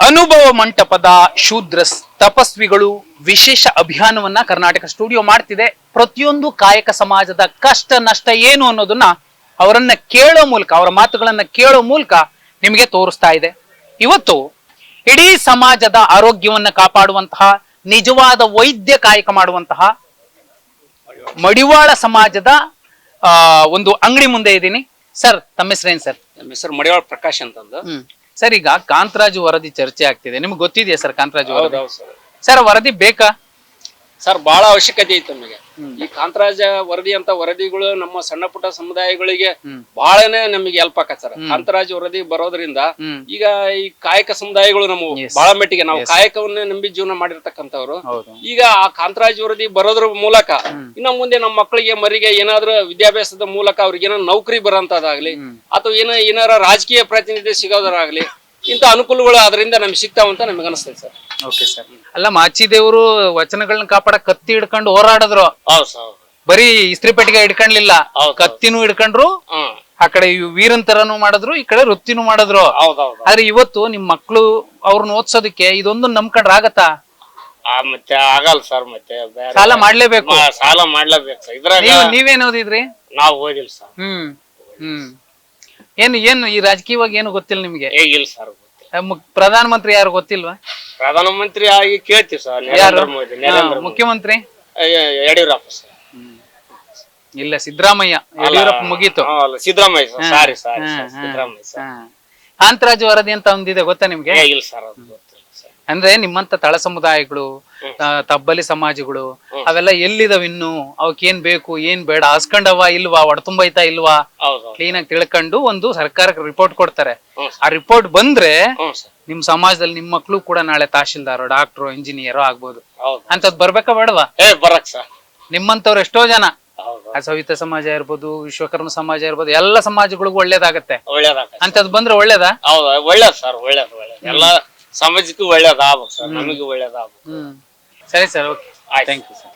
ಅನುಭವ ಮಂಟಪದ ಶೂದ್ರ ತಪಸ್ವಿಗಳು ವಿಶೇಷ ಅಭಿಯಾನವನ್ನ ಕರ್ನಾಟಕ ಸ್ಟುಡಿಯೋ ಮಾಡ್ತಿದೆ. ಪ್ರತಿಯೊಂದು ಕಾಯಕ ಸಮಾಜದ ಕಷ್ಟ ನಷ್ಟ ಏನು ಅನ್ನೋದನ್ನ ಅವರನ್ನ ಕೇಳೋ ಮೂಲಕ ಅವರ ಮಾತುಗಳನ್ನ ಕೇಳೋ ಮೂಲಕ ನಿಮಗೆ ತೋರಿಸ್ತಾ ಇದೆ. ಇವತ್ತು ಇಡೀ ಸಮಾಜದ ಆರೋಗ್ಯವನ್ನ ಕಾಪಾಡುವಂತಹ ನಿಜವಾದ ವೈದ್ಯ ಕಾಯಕ ಮಾಡುವಂತಹ ಮಡಿವಾಳ ಸಮಾಜದ ಒಂದು ಅಂಗಡಿ ಮುಂದೆ ಇದ್ದೀನಿ. ಸರ್ ತಮ್ಮ ಹೆಸರೇನು ಸರ್? ನಮ್ಮ ಹೆಸರು ಮಡಿವಾಳ ಪ್ರಕಾಶ್ ಅಂತಂದು. ಸರ್ ಈಗ ಕಾಂತರಾಜು ವರದಿ ಚರ್ಚೆ ಆಗ್ತಿದೆ. ನಿಮ್ಗೆ ಗೊತ್ತಿದೆಯಾ ಸರ್ ಕಾಂತರಾಜು ವರದಿ? ಹೌದೌದು ಸರ್. ಸರ್ ವರದಿ ಬೇಕಾ? ಸರ್ ಬಹಳ ಅವಶ್ಯಕತೆ ಐತೆ ನಮಗೆ. ಈ ಕಾಂತರಾಜ ವರದಿ ಅಂತ ವರದಿಗಳು ನಮ್ಮ ಸಣ್ಣ ಪುಟ್ಟ ಸಮುದಾಯಗಳಿಗೆ. ಬಹಳನೇ ನಮಗೆ ಹೆಲ್ಪ್ ಆಕತ್ ಸರ್. ಕಾಂತರಾಜ್ ವರದಿ ಬರೋದ್ರಿಂದ ಈಗ ಈ ಕಾಯಕ ಸಮುದಾಯಗಳು Yes. ಬಹಳ ಮಟ್ಟಿಗೆ ನಾವು ಕಾಯಕವನ್ನೇ ನಂಬಿ ಜೀವನ ಮಾಡಿರ್ತಕ್ಕಂಥವ್ರು. ಈಗ ಆ ಕಾಂತರಾಜ ವರದಿ ಬರೋದ್ರ ಮೂಲಕ ಇನ್ನ ಮುಂದೆ ನಮ್ಮ ಮಕ್ಕಳಿಗೆ ಮರಿಗೆ ಏನಾದ್ರೂ ವಿದ್ಯಾಭ್ಯಾಸದ ಮೂಲಕ ಅವ್ರಿಗೆ ಏನೋ ನೌಕರಿ ಬರೋಂತದಾಗ್ಲಿ ಅಥವಾ ಏನೋ ಏನಾರ ರಾಜಕೀಯ ಪ್ರಾತಿನಿಧ್ಯ ಸಿಗೋದರಾಗ್ಲಿ ಇಂಥ ಅನುಕೂಲಗಳು ಅದರಿಂದ ನಮ್ಗೆ ಸಿಗ್ತಾವಂತ ನಮ್ಗೆ ಅನಿಸ್ತದೆ ಸರ್. ಓಕೆ ಸರ್ ಅಲ್ಲ ಮಾಚಿದೇವರು ವಚನಗಳನ್ನ ಕಾಪಾಡ ಕತ್ತಿ ಹಿಡ್ಕೊಂಡು ಹೋರಾಡಿದ್ರು. ಹೌದು ಸರ್ ಬರೀ ಇಸ್ತ್ರಿ ಪೆಟ್ಟಿಗೆ ಹಿಡ್ಕೊಂಡ್ಲಿಲ್ಲ. ಕತ್ತಿನೂ ಹಿಡ್ಕೊಂಡ್ರು ಆ ಕಡೆ ವೀರನ್ ತರನು ಮಾಡಿದ್ರು ಈ ಕಡೆ ವೃತ್ತಿನೂ ಮಾಡಿದ್ರು. ಹೌದೌದು ಆದ್ರೆ ಇವತ್ತು ನಿಮ್ ಮಕ್ಳು ಅವ್ರನ್ನ ಓದ್ಸೋದಕ್ಕೆ ಇದೊಂದು ನಂಬ್ಕೊಂಡ್ರ ಆಗತ್ತಾ? ಮತ್ತೆ ಆಗಲ್ಲ ಸರ್ ಮತ್ತೆ ಬೇರೆ ಸಾಲ ಮಾಡ್ಲೇಬೇಕು. ಮಾ- ಸಾಲ ಮಾಡ್ಲೇಬೇಕು ಸರ್. ಇದ್ರಾಗ ನೀವು ನೀವೇನ್ ಓದಿದ್ರಿ? ನಾವ್ ಓದಿಲ್ಲ ಸರ್. ಹ್ಮ್ ಹ್ಮ್. ಏನು ಏನು ಈ ರಾಜಕೀಯವಾಗಿ ಏನು ಗೊತ್ತಿಲ್ಲ ನಿಮ್ಗೆ? ಇಲ್ಲ ಸರ್ ಪ್ರಧಾನ ಮಂತ್ರಿ ಯಾರು ಗೊತ್ತಿಲ್ವಾ? ಪ್ರಧಾನಮಂತ್ರಿ ಆಗಿ ಕೇಳ್ತೀವಿ ಸರ್ ಯಾರು? ನರೇಂದ್ರ ಮೋದಿ ನರೇಂದ್ರ ಹಾ, ಮುಖ್ಯಮಂತ್ರಿ. ಯಡಿಯೂರಪ್ಪ ಸರ್ ಇಲ್ಲ ಸಿದ್ದರಾಮಯ್ಯ. ಯಡಿಯೂರಪ್ಪ ಮುಗೀತು. ಹಾ, ಅಲ್ಲ, ಸಿದ್ದರಾಮಯ್ಯ ಸರ್ ಸಾರಿ ಸಾರಿ ಹಾ, ಸರ್ ಹಾ, ಸಿದ್ದರಾಮಯ್ಯ ಸರ್ ಹಾ. ಕಾಂತರಾಜು ವರದಿ ಅಂತ ಒಂದಿದೆ ಗೊತ್ತಾ ನಿಮ್ಗೆ? ಇಲ್ಲ ಸರ್ ಅದು ಸರ್ ಅಂದ್ರೆ ನಿಮ್ಮಂತ ತಳ ಸಮುದಾಯಗಳು ತಬ್ಬಲಿ ಸಮಾಜಗಳು ಅವೆಲ್ಲ ಎಲ್ಲಿದಾವ್ ಇನ್ನು? ಅವಕ್ಕೇನ್ ಬೇಕು ಏನ್ ಬೇಡ? ಹಸ್ಕೊಂಡವ ಇಲ್ವಾ? ಒಡತುಂಬೈತಾ ಇಲ್ವಾ? ಕ್ಲೀನ್ ಆಗಿ ತಿಳ್ಕೊಂಡು ಒಂದು ಸರ್ಕಾರಕ್ಕೆ ರಿಪೋರ್ಟ್ ಕೊಡ್ತಾರೆ. ಆ ರಿಪೋರ್ಟ್ ಬಂದ್ರೆ ನಿಮ್ ಸಮಾಜದಲ್ಲಿ ನಿಮ್ ಮಕ್ಳು ಕೂಡ ನಾಳೆ ತಹಶೀಲ್ದಾರು ಡಾಕ್ಟ್ರು ಇಂಜಿನಿಯರ್ ಆಗ್ಬೋದು. ಅಂತದ್ ಬರ್ಬೇಕಾ ಬೇಡವಾ? ನಿಮ್ಮಂತವ್ರು ಎಷ್ಟೋ ಜನ. ಸವಿತ ಸಮಾಜ ಇರ್ಬೋದು ವಿಶ್ವಕರ್ಮ ಸಮಾಜ ಇರ್ಬೋದು ಎಲ್ಲ ಸಮಾಜಗಳಿಗೂ ಒಳ್ಳೇದಾಗತ್ತೆ. ಒಳ್ಳೇದಾಗ ಅಂತದ್ ಬಂದ್ರೆ ಒಳ್ಳೇದಾ? ಒಳ್ಳೇದ್ ಸರ್ ಒಳ್ಳೇದ್ ಒಳ್ಳೇದ್. ಎಲ್ಲ ಸಮಾಜಕ್ಕೂ ಒಳ್ಳೇದ್ ಆಗ್ಬೇಕು ಸರ್ ನಮಗೂ ಒಳ್ಳೇದ್ ಆಗ್ಬೇಕು ಹ್ಮ್ ಸರಿ ಸರ್ ಓಕೆ ಆಯ್ತು ಥ್ಯಾಂಕ್ ಯು ಸರ್